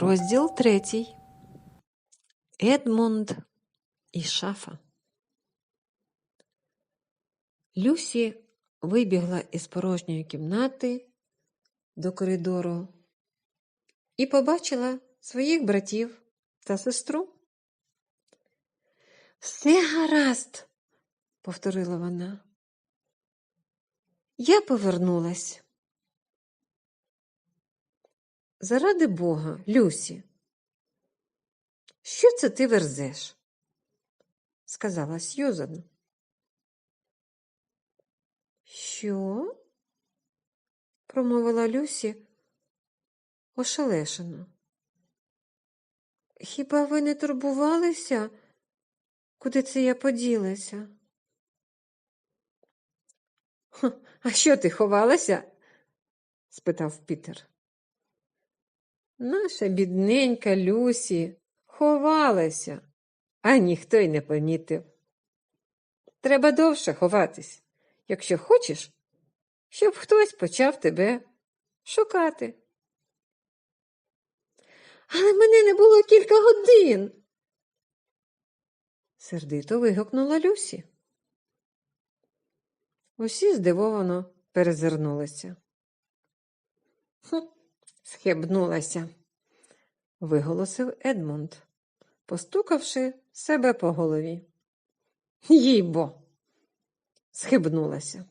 Розділ третій. Едмунд і шафа. Люсі вибігла із порожньої кімнати до коридору і побачила своїх братів та сестру. Все гаразд, повторила вона. Я повернулась. Заради Бога, Люсі, що це ти верзеш? сказала Сьюзан. Що? промовила Люсі ошелешено. Хіба ви не турбувалися, куди це я поділася? А що ти ховалася? спитав Пітер. Наша бідненька Люсі ховалася, а ніхто й не помітив. Треба довше ховатись, якщо хочеш, щоб хтось почав тебе шукати. Але мене не було кілька годин. Сердито вигукнула Люсі. Усі здивовано перезирнулися. Схибнулася, виголосив Едмунд, постукавши себе по голові. Їй бо, схибнулася.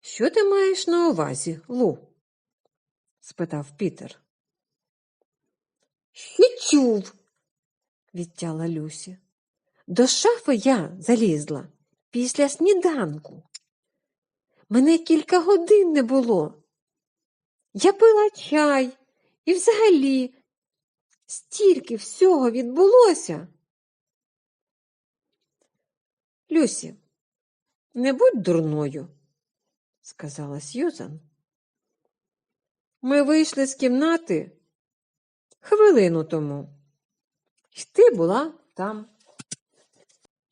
Що ти маєш на увазі, Лу? спитав Пітер. Що чув? відтяла Люсі. До шафи я залізла після сніданку. Мене кілька годин не було. Я пила чай і взагалі стільки всього відбулося. Люсі, не будь дурною, сказала Сьюзан. Ми вийшли з кімнати хвилину тому. І ти була там.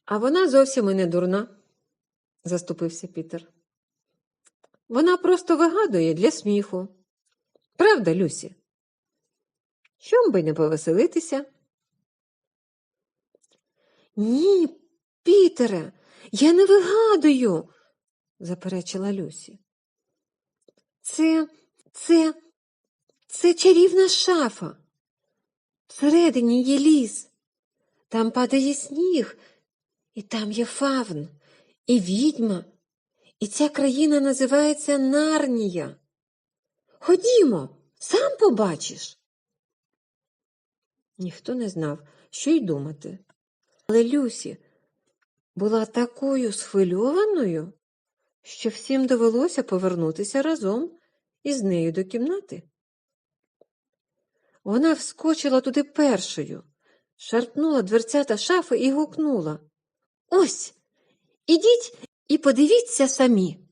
А вона зовсім і не дурна, заступився Пітер. Вона просто вигадує для сміху. Правда, Люсі? Чом би не повеселитися? Ні, Пітере, я не вигадую, заперечила Люсі. Це, це, це чарівна шафа. Всередині є ліс, там падає сніг, і там є фавн, і відьма, і ця країна називається Нарнія. Ходімо, сам побачиш. Ніхто не знав, що й думати. Але Люсі була такою схвильованою, що всім довелося повернутися разом із нею до кімнати. Вона вскочила туди першою, шарпнула дверцята шафи і гукнула Ось, ідіть і подивіться самі.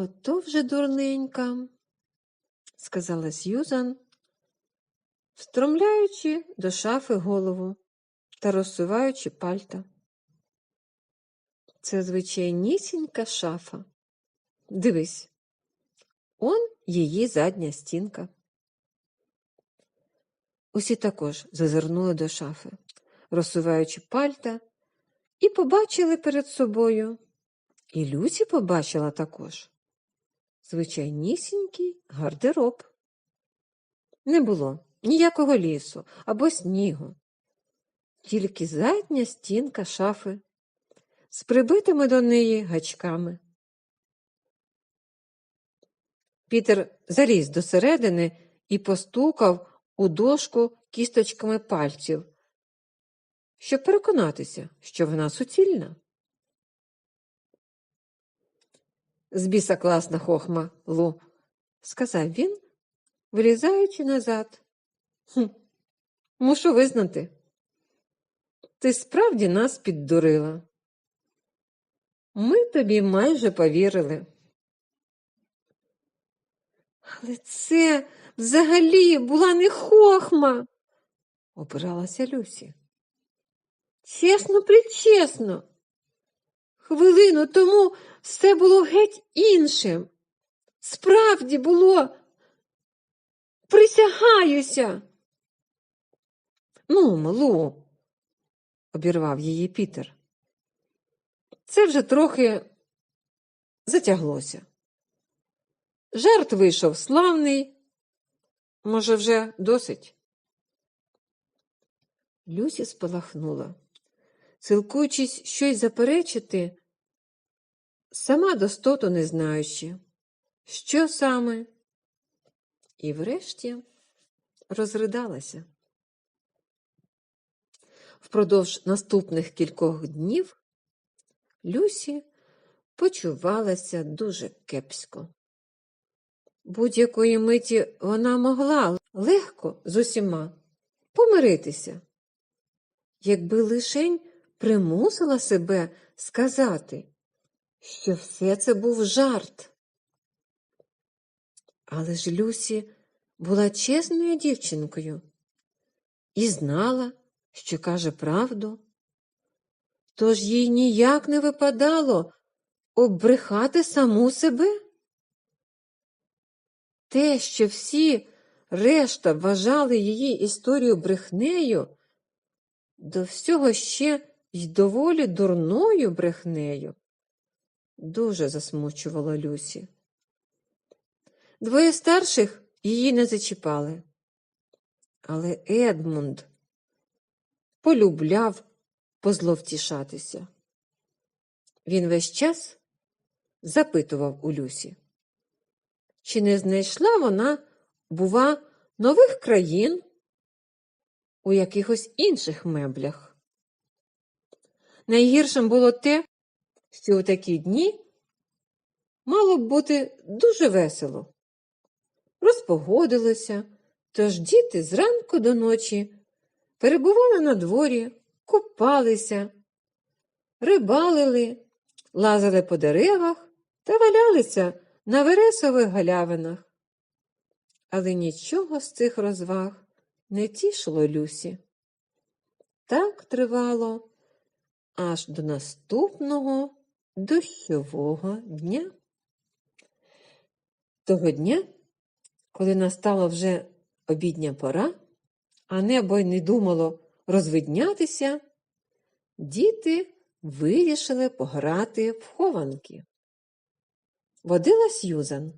Ото вже дурненька, сказала Сьюзан, встромляючи до шафи голову та розсуваючи пальта. Це звичайнісінька шафа. Дивись, он її задня стінка. Усі також зазирнули до шафи, розсуваючи пальта, і побачили перед собою. І Люсі побачила також звичайнісінький гардероб. Не було ніякого лісу або снігу, тільки задня стінка шафи з прибитими до неї гачками. Пітер заліз до середини і постукав у дошку кісточками пальців, щоб переконатися, що вона суцільна. З біса класна хохма, Лу, сказав він, вилізаючи назад. «Хм, Мушу визнати. Ти справді нас піддурила. Ми тобі майже повірили. Але це взагалі була не хохма, опиралася Люсі. Чесно, причесно. Хвилину тому все було геть іншим. Справді було. Присягаюся. Ну, Млу, обірвав її Пітер. Це вже трохи затяглося. Жарт вийшов славний. Може, вже досить? Люсі спалахнула, силкуючись щось заперечити, сама достоту не знаючи, що саме, і врешті розридалася. Впродовж наступних кількох днів Люсі почувалася дуже кепсько. Будь-якої миті вона могла легко з усіма помиритися, якби лишень примусила себе сказати, що все це був жарт. Але ж Люсі була чесною дівчинкою і знала, що каже правду, тож їй ніяк не випадало оббрехати саму себе. Те, що всі решта вважали її історію брехнею, до всього ще й доволі дурною брехнею, дуже засмучувало Люсі. Двоє старших її не зачіпали, але Едмунд полюбляв позловтішатися. Він весь час запитував у Люсі, чи не знайшла вона, бува, нових країн у якихось інших меблях. Найгіршим було те, що у такі дні мало б бути дуже весело. Розпогодилося, тож діти зранку до ночі перебували на дворі, купалися, рибалили, лазили по деревах та валялися на вересових галявинах. Але нічого з цих розваг не тішило Люсі. Так тривало аж до наступного дощового дня. Того дня, коли настала вже обідня пора, а небо й не думало розвиднятися, діти вирішили пограти в хованки. Водила Сьюзан,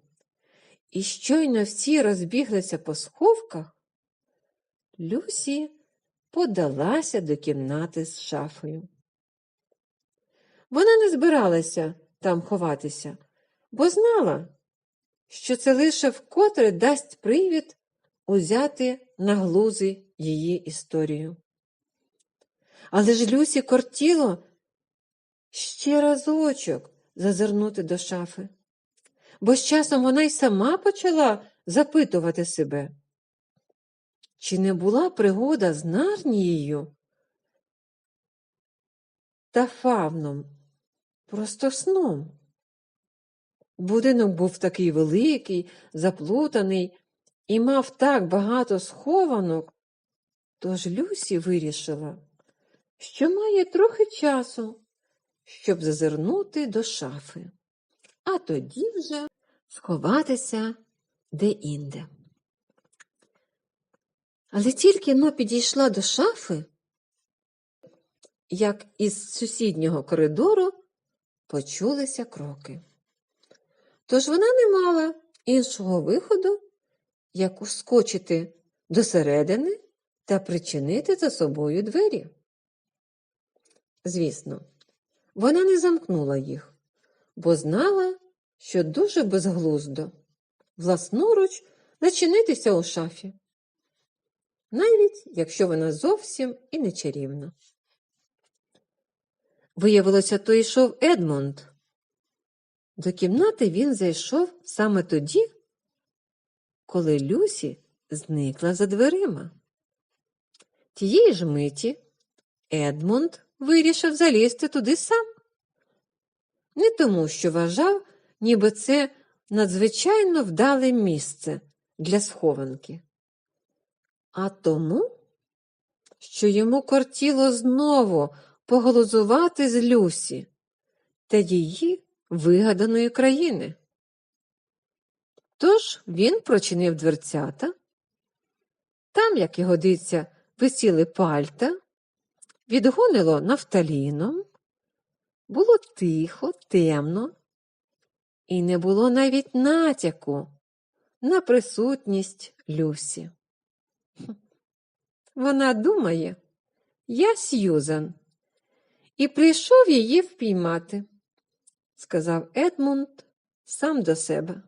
і щойно всі розбіглися по сховках, Люсі подалася до кімнати з шафою. Вона не збиралася там ховатися, бо знала, що це лише вкотре дасть привід узяти на глузи її історію. Але ж Люсі кортіло ще разочок зазирнути до шафи, бо з часом вона й сама почала запитувати себе, чи не була пригода з Нарнією та фавном, просто сном. Будинок був такий великий, заплутаний і мав так багато схованок, тож Люсі вирішила, що має трохи часу, щоб зазирнути до шафи, а тоді вже сховатися де-інде. Але тільки но підійшла до шафи, як із сусіднього коридору почулися кроки. Тож вона не мала іншого виходу, як ускочити досередини та причинити за собою двері. Звісно, вона не замкнула їх, бо знала, що дуже безглуздо власноруч зачинитися у шафі, навіть якщо вона зовсім і не чарівна. Виявилося, то йшов Едмонд. До кімнати він зайшов саме тоді, коли Люсі зникла за дверима. Тієї ж миті Едмунд вирішив залізти туди сам. Не тому, що вважав, ніби це надзвичайно вдале місце для схованки, а тому, що йому кортіло знову поглузувати з Люсі та її вигаданої країни. Тож він прочинив дверцята. Там, як і годиться, висіли пальта, відгонило нафталіном. Було тихо, темно, і не було навіть натяку на присутність Люсі. Вона думає, я Сьюзан, і прийшов її впіймати, сказав Едмунд сам до себе.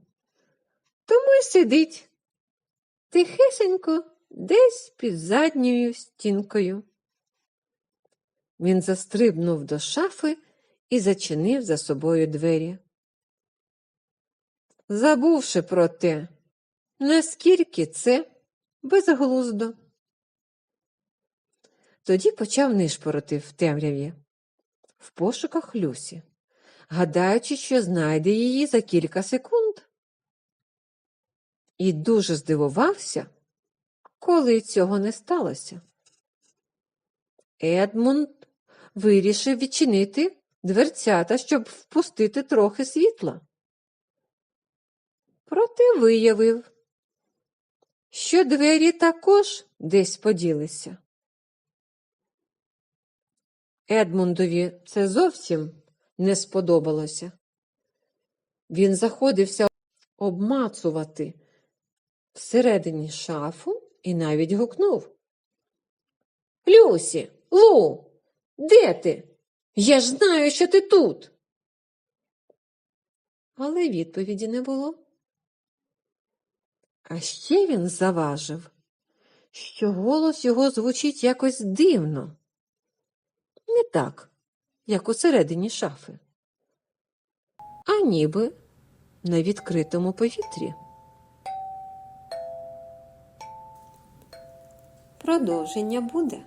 Тому й сидить тихесенько десь під задньою стінкою. Він застрибнув до шафи і зачинив за собою двері. Забувши про те, наскільки це безглуздо. Тоді почав нишпорити в темряві, в пошуках Люсі, гадаючи, що знайде її за кілька секунд. І дуже здивувався, коли цього не сталося. Едмунд вирішив відчинити дверцята, щоб впустити трохи світла. Проте виявив, що двері також десь поділися. Едмундові це зовсім не сподобалося. Він заходився обмацувати всередині шафу і навіть гукнув. Люсі, Лу, де ти? Я ж знаю, що ти тут. Але відповіді не було. А ще він заважив, що голос його звучить якось дивно, не так, як усередині шафи, а ніби на відкритому повітрі. Продовження буде.